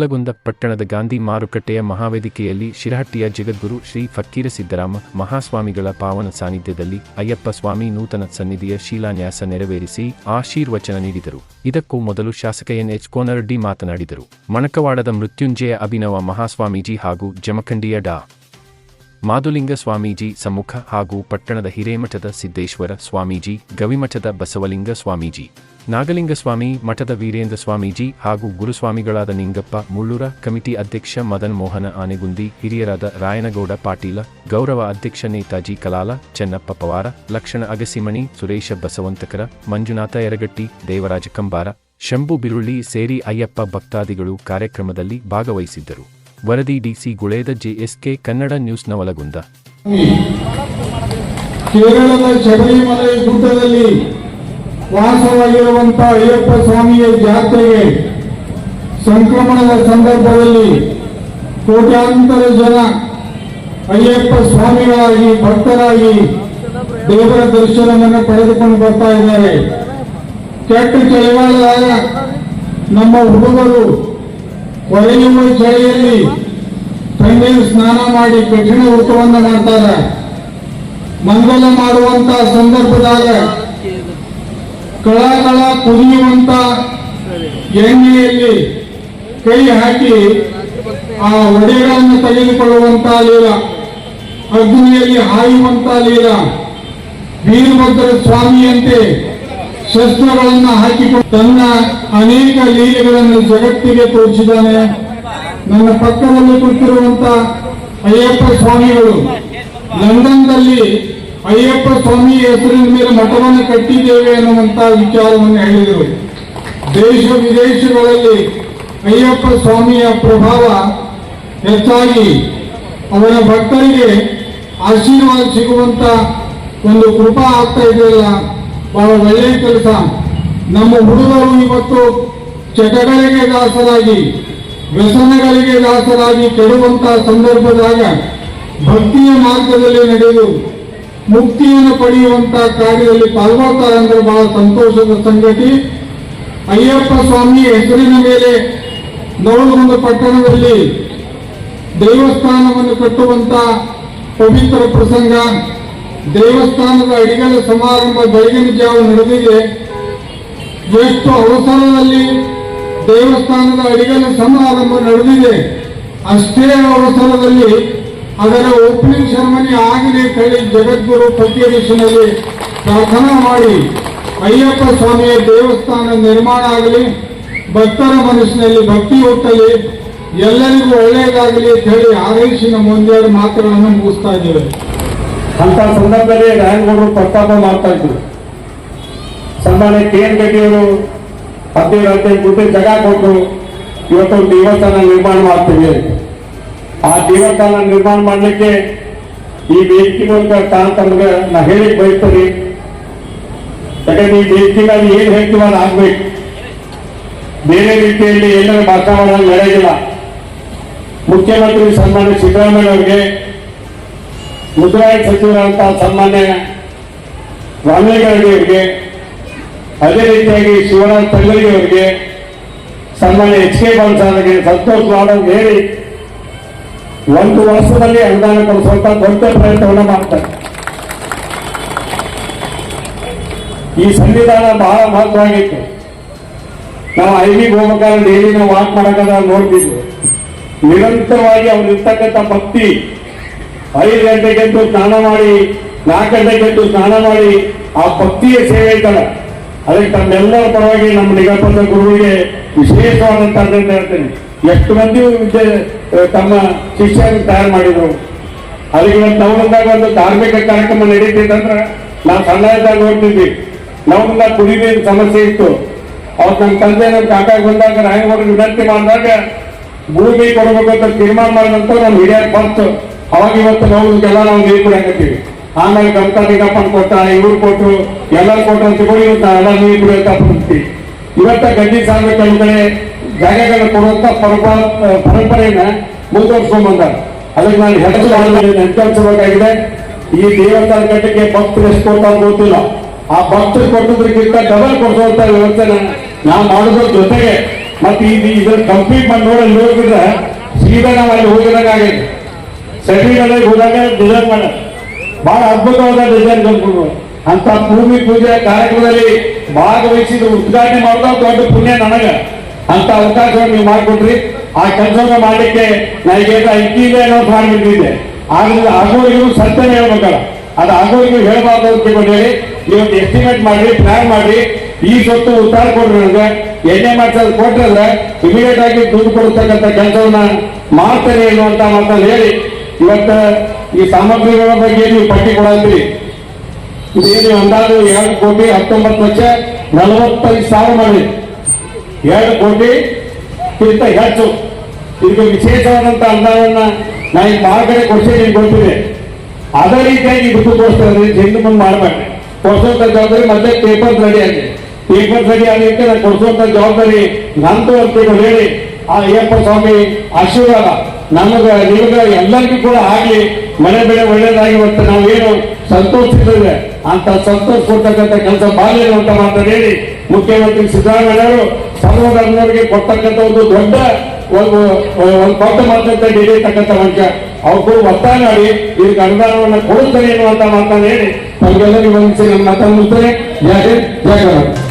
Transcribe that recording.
ನವಲಗುಂದ ಪಟ್ಟಣದ ಗಾಂಧಿ ಮಾರುಕಟ್ಟೆಯ ಮಹಾವೇದಿಕೆಯಲ್ಲಿ ಶಿರಹಟ್ಟಿಯ ಜಗದ್ಗುರು ಶ್ರೀ ಫಕ್ಕೀರ ಸಿದ್ದರಾಮ ಮಹಾಸ್ವಾಮಿಗಳ ಪಾವನ ಸಾನ್ನಿಧ್ಯದಲ್ಲಿ ಅಯ್ಯಪ್ಪ ಸ್ವಾಮಿ ನೂತನ ಸನ್ನಿಧಿಯ ಶಿಲಾನ್ಯಾಸ ನೆರವೇರಿಸಿ ಆಶೀರ್ವಚನ ನೀಡಿದರು. ಇದಕ್ಕೂ ಮೊದಲು ಶಾಸಕ ಎನ್ ಎಚ್ ಕೋನರೆಡ್ಡಿ ಮಾತನಾಡಿದರು. ಮಣಕವಾಡದ ಮೃತ್ಯುಂಜಯ ಅಭಿನವ ಮಹಾಸ್ವಾಮೀಜಿ ಹಾಗೂ ಜಮಖಂಡಿಯ ಡಾ. ಮಾದುಲಿಂಗ ಸ್ವಾಮೀಜಿ ಸಮ್ಮುಖ ಹಾಗೂ ಪಟ್ಟಣದ ಹಿರೇಮಠದ ಸಿದ್ದೇಶ್ವರ ಸ್ವಾಮೀಜಿ, ಗವಿಮಠದ ಬಸವಲಿಂಗ ಸ್ವಾಮೀಜಿ ನಾಗಲಿಂಗ ಸ್ವಾಮಿ ಮಠದ ವೀರೇಂದ್ರ ಸ್ವಾಮೀಜಿ ಹಾಗೂ ಗುರುಸ್ವಾಮಿಗಳಾದ ನಿಂಗಪ್ಪ, ಮುಳ್ಳೂರ ಕಮಿಟಿ ಅಧ್ಯಕ್ಷ ಮದನ್ ಮೋಹನ ಆನೆಗುಂದಿ, ಹಿರಿಯರಾದ ರಾಯನಗೌಡ ಪಾಟೀಲ, ಗೌರವ ಅಧ್ಯಕ್ಷ ನೇತಾಜಿ ಕಲಾಲ, ಚೆನ್ನಪ್ಪ ಪವಾರ, ಲಕ್ಷಣ ಅಗಸಿಮಣಿ, ಸುರೇಶ ಬಸವಂತಕರ, ಮಂಜುನಾಥ ಯರಗಟ್ಟಿ, ದೇವರಾಜ ಕಂಬಾರ, ಶಂಭು ಬಿರುಳ್ಳಿ ಸೇರಿ ಅಯ್ಯಪ್ಪ ಭಕ್ತಾದಿಗಳು ಕಾರ್ಯಕ್ರಮದಲ್ಲಿ ಭಾಗವಹಿಸಿದ್ದರು. ವರದಿ ಡಿಸಿ ಗುಳೇದ ಜೆಎಸ್ಕೆ ಕನ್ನಡ ನ್ಯೂಸ್ ಒಳಗೊಂಡ. ಕೇರಳದ ಶಬರಿಮಲೆ ಗುಡ್ಡದಲ್ಲಿ ವಾಸವಾಗಿರುವಂತಹ ಅಯ್ಯಪ್ಪ ಸ್ವಾಮಿಯ ಜಾತ್ರೆಗೆ ಸಂಕ್ರಮಣದ ಸಂದರ್ಭದಲ್ಲಿ ಕೋಟ್ಯಾಂತರ ಜನ ಅಯ್ಯಪ್ಪ ಸ್ವಾಮಿಗಳಾಗಿ ಭಕ್ತರಾಗಿ ದೇವರ ದರ್ಶನವನ್ನು ಪಡೆದುಕೊಂಡು ಬರ್ತಾ ಇದ್ದಾರೆ. ಕೆಟ್ಟ ಚಳಿಗಾಲದಾಗ ನಮ್ಮ ಹುಡುಗರು ಹೊಳೆಯುವ ಚಳಿಯಲ್ಲಿ ತಣ್ಣೀರು ಸ್ನಾನ ಮಾಡಿ ಕಠಿಣ ಊಟವನ್ನು ಮಾಡ್ತಾರೆ. ಮಂಗಲ ಮಾಡುವಂತ ಸಂದರ್ಭದಾಗ ಕಳ ಕಳ ಕುದಿಯುವಂತ ಎಣ್ಣೆಯಲ್ಲಿ ಕೈ ಹಾಕಿ ಆ ಒಡೆಗಳನ್ನು ತೆಗೆದುಕೊಳ್ಳುವಂತ ಲೀಲ, ಅಗ್ನಿಯಲ್ಲಿ ಹಾಯುವಂತ ಲೀಲ. ವೀರಭದ್ರ ಸ್ವಾಮಿಯಂತೆ ಶಸ್ತ್ರಗಳನ್ನ ಹಾಕಿಕೊಂಡು ತನ್ನ ಅನೇಕ ಲೀಲೆಗಳನ್ನು ಜಗತ್ತಿಗೆ ತೋರಿಸಿದ್ದಾನೆ. ನನ್ನ ಪಕ್ಕದಲ್ಲಿ ಕೂತಿರುವಂತ ಅಯ್ಯಪ್ಪ ಸ್ವಾಮಿಗಳು, ಲಂಡನ್ನಲ್ಲಿ ಅಯ್ಯಪ್ಪ ಸ್ವಾಮಿ ಹೆಸರಿನ ಮೇಲೆ ಮಠವನ್ನು ಕಟ್ಟಿದ್ದೇವೆ ಅನ್ನುವಂತ ವಿಚಾರವನ್ನು ಹೇಳಿದರು. ದೇಶ ವಿದೇಶಗಳಲ್ಲಿ ಅಯ್ಯಪ್ಪ ಸ್ವಾಮಿಯ ಪ್ರಭಾವ ಹೆಚ್ಚಾಗಿ ಅವರ ಭಕ್ತರಿಗೆ ಆಶೀರ್ವಾದ ಸಿಗುವಂತ ಒಂದು ಕೃಪಾ ಆಗ್ತಾ ಇದೆಯಲ್ಲ. ಬಹಳ ಒಳ್ಳೆಯ ಕೆಲಸ. ನಮ್ಮ ಹುಡುಗರು ಇವತ್ತು ಚಟಗಳಿಗೆ ದಾಸರಾಗಿ, ವ್ಯಸನಗಳಿಗೆ ದಾಸರಾಗಿ ಕೆಡುವಂತಹ ಸಂದರ್ಭದಾಗ ಭಕ್ತಿಯ ಮಾರ್ಗದಲ್ಲಿ ನಡೆದು ಮುಕ್ತಿಯನ್ನು ಪಡೆಯುವಂತಹ ಕಾರ್ಯದಲ್ಲಿ ಪಾಲ್ಗೊಳ್ತಾರೆ ಅಂದ್ರೆ ಬಹಳ ಸಂತೋಷದ ಸಂಗತಿ. ಅಯ್ಯಪ್ಪ ಸ್ವಾಮಿ ಹೆಸರಿನ ಮೇಲೆ ನವಲಗುಂದ ಪಟ್ಟಣದಲ್ಲಿ ದೇವಸ್ಥಾನವನ್ನು ಕಟ್ಟುವಂತ ಪವಿತ್ರ ಪ್ರಸಂಗ. ದೇವಸ್ಥಾನದ ಅಡಿಗಲ ಸಮಾರಂಭ ಬೆಳಗಿನ ಜಾವ ನಡೆದಿದೆ. ಎಷ್ಟು ಅವಸರದಲ್ಲಿ ದೇವಸ್ಥಾನದ ಅಡಿಗಲ ಸಮಾರಂಭ ನಡೆದಿದೆ. ಅಷ್ಟೇ ಅವಸರದಲ್ಲಿ ಅದರ ಓಪನಿಂಗ್ ಸೆರೆಮನಿ ಆಗಲಿ ಕಳಿ ಜಗದ್ಗುರು ಫಕೀರೇಶನಲ್ಲಿ ಪ್ರಾರ್ಥನಾ ಮಾಡಿ, ಅಯ್ಯಪ್ಪ ಸ್ವಾಮಿಯ, ದೇವಸ್ಥಾನ ನಿರ್ಮಾಣ ಆಗಲಿ, ಭಕ್ತರ ಮನಸ್ಸಿನಲ್ಲಿ ಭಕ್ತಿ ಹುಟ್ಟಲಿ, ಎಲ್ಲರಿಗೂ ಒಳ್ಳೆಯದಾಗಲಿ ಅಂತ ಹೇಳಿ ಆದೇಶಿನ ಮುಂದೆ ಮಾತುಗಳನ್ನು ಮುಗಿಸ್ತಾ ಇದ್ದೇವೆ. ಅಂತ ಸಂದರ್ಭದಲ್ಲಿ ರಾಯನಗೌಡರು ಪ್ರಸ್ತಾಪ ಮಾಡ್ತಾ ಇದ್ರು. ಸನ್ಮಾನ್ಯ ಕೆ ಎನ್ ರೆಡ್ಡಿಯವರು ಹದಿನೈದು ಹದಿನೈದು ಗುಂಟೆ ಜಾಗ ಕೊಟ್ಟರು ಇವತ್ತು ಒಂದು ದೇವಸ್ಥಾನ ನಿರ್ಮಾಣ ಮಾಡ್ತೀವಿ. ಆ ದೇವಸ್ಥಾನ ನಿರ್ಮಾಣ ಮಾಡಲಿಕ್ಕೆ ಈ ವೇದಿಕೆ ಮೂಲಕ ನಮಗೆ ನಾ ಹೇಳಿ ಬಯಸ್ತೀನಿ. ಯಾಕಂದ್ರೆ ಈ ವೇದಿಕೆನಲ್ಲಿ ಏನ್ ಹೇಳ್ತೀವಿ ಅದು ಆಗ್ಬೇಕು. ಬೇರೆ ರೀತಿಯಲ್ಲಿ ಎಲ್ಲರೂ ಭಾಷಣ ಮಾಡೋದು ನಡೆಯಿಲ್ಲ ಮುಖ್ಯಮಂತ್ರಿ ಸನ್ಮಾನ್ಯ ಸಿದ್ದರಾಮಯ್ಯ ಅವರಿಗೆ ಮುದ್ರಾಯ ಸಚಿವರಂತ ಸನ್ಮಾನ್ಯ ರಾಮೇಗೌಡರಿಗೆ ಅದೇ ರೀತಿಯಾಗಿ ಶಿವರಾಜ್ ತಂಗಡಿ ಅವರಿಗೆ ಸನ್ಮಾನ್ಯ ಎಚ್ ಕೆ ಬಾಲಸಾರಿಗೆ ಸಂತೋಷ್ ಮಾಡೋದು ಹೇಳಿ, ಒಂದು ವರ್ಷದಲ್ಲಿ ಅನುದಾನ ಕೊಡಿಸುವಂತ ದೊಡ್ಡ ಪ್ರಯತ್ನವನ್ನು ಮಾಡ್ತಾರೆ. ಈ ಸಂವಿಧಾನ ಬಹಳ ಮಹತ್ವವಾಗಿತ್ತು. ನಾವು ಐವಿಗೆ ಹೋಗ್ಬೇಕಾದ್ರೆ ಡೈಲಿ ನಾವು ವಾಕ್ ಮಾಡಕ್ಕದ ನೋಡ್ತಿದ್ವಿ. ನಿರಂತರವಾಗಿ ಅವ್ರು ಇರ್ತಕ್ಕಂಥ ಭಕ್ತಿ ಐದು ಗಂಟೆಗೆದ್ದು ಸ್ನಾನ ಮಾಡಿ, ನಾಲ್ಕು ಗಂಟೆಗೆದ್ದು ಸ್ನಾನ ಮಾಡಿ, ಆ ಭಕ್ತಿಯ ಸೇವೆ ಐತಲ್ಲ ಅದಕ್ಕೆ ತಮ್ಮೆಲ್ಲರ ಪರವಾಗಿ ನಮ್ಮ ನಿಗಮದ ಗುರುವಿಗೆ ವಿಶೇಷವಾದಂತ ಹೇಳ್ತೇನೆ. ಎಷ್ಟು ಮಂದಿ ತಮ್ಮ ಶಿಷ್ಯರನ್ನು ತಯಾರು ಮಾಡಿದ್ರು. ಅದಕ್ಕೆ ಇವತ್ತು ಬಂದಾಗ ಒಂದು ಧಾರ್ಮಿಕ ಕಾರ್ಯಕ್ರಮ ನಡೀತಿತ್ತಂದ್ರೆ ನಾವು ಸಣ್ಣ ಇದ್ದಾಗ ನೋಡ್ತಿದ್ವಿ ನೀರಿನ ಸಮಸ್ಯೆ ಇತ್ತು. ಅವ್ರು ನಮ್ಮ ತಂದೆ ನಮ್ಮ ಕಾಕಾಗ ಬಂದಾಗ ರಾಯನಗೌಡ ವಿನಂತಿ ಮಾಡಿದಾಗ, ಭೂಮಿ ಕೊಡಬೇಕಂತ ಅಂತ ತೀರ್ಮಾನ ಮಾಡಿದಂತ ನಮ್ಮ ಹಿರಿಯರ್ ಫಸ್ಟ್ ಅವಾಗ ಇವತ್ತು ನಾವು ನಾವು ನೀರು ಕುಡಿಯಾಕತ್ತೀವಿ ಆಮೇಲೆ ಗಮತಾ ನಿಗಪ್ಪನ್ ಕೊಟ್ಟ, ಇವ್ರು ಕೊಟ್ಟು ಎಲ್ಲರೂ ಕೊಟ್ಟರು ಅಂತ ಕೂಡ ಇವತ್ತು ಎಲ್ಲ ನೀರು ಕುಡಿಯತ್ತ ಬರ್ತೀವಿ ಇವತ್ತ ಗಂಜಿ ಕೆಲವು ಕಡೆ ಜಾಗಗಳನ್ನ ಕೊಡುವಂತ ಪರಂಪರ, ಪರಂಪರೆಯನ್ನ ಮುಂದುವರಿಸ್ಕೊಂಡ್ ಅದಕ್ಕೆ ನಾನು ಹೆಚ್ಚು ನೆನಪಿಸಬೇಕಾಗಿದೆ ಈ ದೇವಸ್ಥಾನ ಕಟ್ಟಕ್ಕೆ ಭಕ್ತರು ಎಷ್ಟು ಅಂತ ಗೊತ್ತಿಲ್ಲ. ಆ ಭಕ್ತರು ಕೊಟ್ಟದ್ರಿಗಿಂತ ಡಬಲ್ ಕೊಡಿಸುವಂತ ವ್ಯವಸ್ಥೆನ ನಾವು ಮಾಡೋದ್ರ ಜೊತೆಗೆ. ಮತ್ತೆ ಈ ಕಂಪ್ಲೀಟ್ ಮಾಡಿ ನೋಡಿ ಅಲ್ಲಿ ಹೋಗಿದ್ರೆ ಸೀದಾ ನಾವು ಅಲ್ಲಿ ಹೋಗಿದಾಗ ಸೆಟಿಗಳಲ್ಲಿ ಹೋದಾಗ ಡಿಸೈನ್ ಮಾಡ. ಬಹಳ ಅದ್ಭುತವಾದ ಡಿಸೈನ್ ಕಂಪ್ಯೂಟರ್ ಅಂತ ಭೂಮಿ ಪೂಜೆ ಕಾರ್ಯಕ್ರಮದಲ್ಲಿ ಭಾಗವಹಿಸಿದ ಉದ್ಘಾಟನೆ ಮಾಡೋದು ದೊಡ್ಡ ಪುಣ್ಯ ನನಗ. ಅಂತ ಅವಕಾಶವನ್ನು ನೀವು ಮಾಡಿಕೊಟ್ರಿ. ಆ ಕೆಲಸವನ್ನು ಮಾಡಲಿಕ್ಕೆ ನನಗೆ ಇಟ್ಟಿದೆ ಅನ್ನೋ ಮಾಡಿಬಿಟ್ಟಿದ್ದೆ ಆದ್ರಿಂದ ಆಗೋರಿಗೂ ಸತ್ಯನೇ ಹೇಳ್ಬೇಕಲ್ಲ. ಅದು ಆಗೋರಿಗೂ ಹೇಳಬಾರ್ದು ಅಂತ ಹೇಳಿ. ಇವತ್ತು ಎಸ್ಟಿಮೇಟ್ ಮಾಡಿ ಪ್ಲಾನ್ ಮಾಡಿ ಈ ಸೊತ್ತು ಉತ್ತಾರ ಕೊಡ್ರಿ ನನಗೆ. ಎಣ್ಣೆ ಮಾಡ್ಸೋದು ಕೊಟ್ರಲ್ಲ ಇಮಿಡಿಯೇಟ್ ಆಗಿ ದುಡ್ಡು ಕೊಡ್ತಕ್ಕಂಥ ಕೆಲಸವನ್ನ ಮಾಡ್ತೇನೆ ಅನ್ನುವಂತ ಮಾತನ್ನು ಹೇಳಿ. ಇವತ್ತ ಈ ಸಾಮಗ್ರಿಗಳ ಬಗ್ಗೆ ನೀವು ಪಟ್ಟಿ ಕೊಡಂತ್ರಿ. ಇದೇನು ಅಂದಾಜು ಎರಡು ಕೋಟಿ ಹತ್ತೊಂಬತ್ತು ಲಕ್ಷ ನಲವತ್ತೈದು ಸಾವಿರ ಮಾಡಿ ಎರಡು ಕೋಟಿ ಕಿಂತ ಹೆಚ್ಚು. ಇದಕ್ಕೆ ವಿಶೇಷವಾದಂತ ಅನುದಾನವನ್ನ ನಾ ಈಗ ಭಾಳ ಕಡೆ ನಿಮ್ಗೆ ಗೊತ್ತಿದೆ. ಅದೇ ರೀತಿಯಾಗಿ ಇದಕ್ಕೂ ತೋರಿಸ್ತಾರೆ ಹಿಂದೆ ಮುಂದೆ ಮಾಡಬೇಡ್ರಿ. ಕೊಡಿಸುವಂತ ಜವಾಬ್ದಾರಿ ಮತ್ತೆ ಪೇಪರ್ ರೆಡಿ ಆಗಿದೆ ಪೇಪರ್ ರೆಡಿ ಆಗಲಿಕ್ಕೆ ನಾನು ಕೊಡಿಸುವಂತ ಜವಾಬ್ದಾರಿ ನಂದು ಅಂತ ಹೇಳಿ. ಆ ಅಯ್ಯಪ್ಪ ಸ್ವಾಮಿ ಆಶೀರ್ವಾದ. ನಮಗ, ನಿಮಗ ಎಲ್ಲರಿಗೂ ಕೂಡ ಆಗಲಿ. ಮನೆ ಬೆಳೆ ಒಳ್ಳೇದಾಗಿ ಮತ್ತೆ ನಾವು ಏನು ಸಂತೋಷಿಸಿದ್ರೆ ಅಂತ ಸಂತೋಷ ಕೊಡ್ತಕ್ಕಂಥ ಕೆಲಸ ಬಾಲ್ಯ ಅಂತ ಮಾತನಾಡಿ ಹೇಳಿ ಮುಖ್ಯಮಂತ್ರಿ ಸಿದ್ದರಾಮಯ್ಯವರು ಸರ್ವಧರ್ಮರಿಗೆ ಕೊಡ್ತಕ್ಕಂಥ ಒಂದು ದೊಡ್ಡ ಒಂದು ಒಂದು ದೊಡ್ಡ ಮಾತಂತ ಹಿಡಿಯತಕ್ಕಂಥ ಮನುಷ್ಯ ಅವ್ರು ಕೂಡ ಒತ್ತಾಯ ಮಾಡಿ ಇದಕ್ಕೆ ಅನುದಾನವನ್ನು ಕೊಡುತ್ತಾರೆ ಎನ್ನುವಂತ ಮಾತನ್ನು ಹೇಳಿ. ತಮಗೆಲ್ಲರಿಗೂ ವಂದಿಸಿ ನನ್ನ ಮಾತನ್ನು ಮುಗಿಸ್ತೇನೆ. ಜಯ ಹಿಂದ್ ಜಯ ಕರ್ನಾಟಕ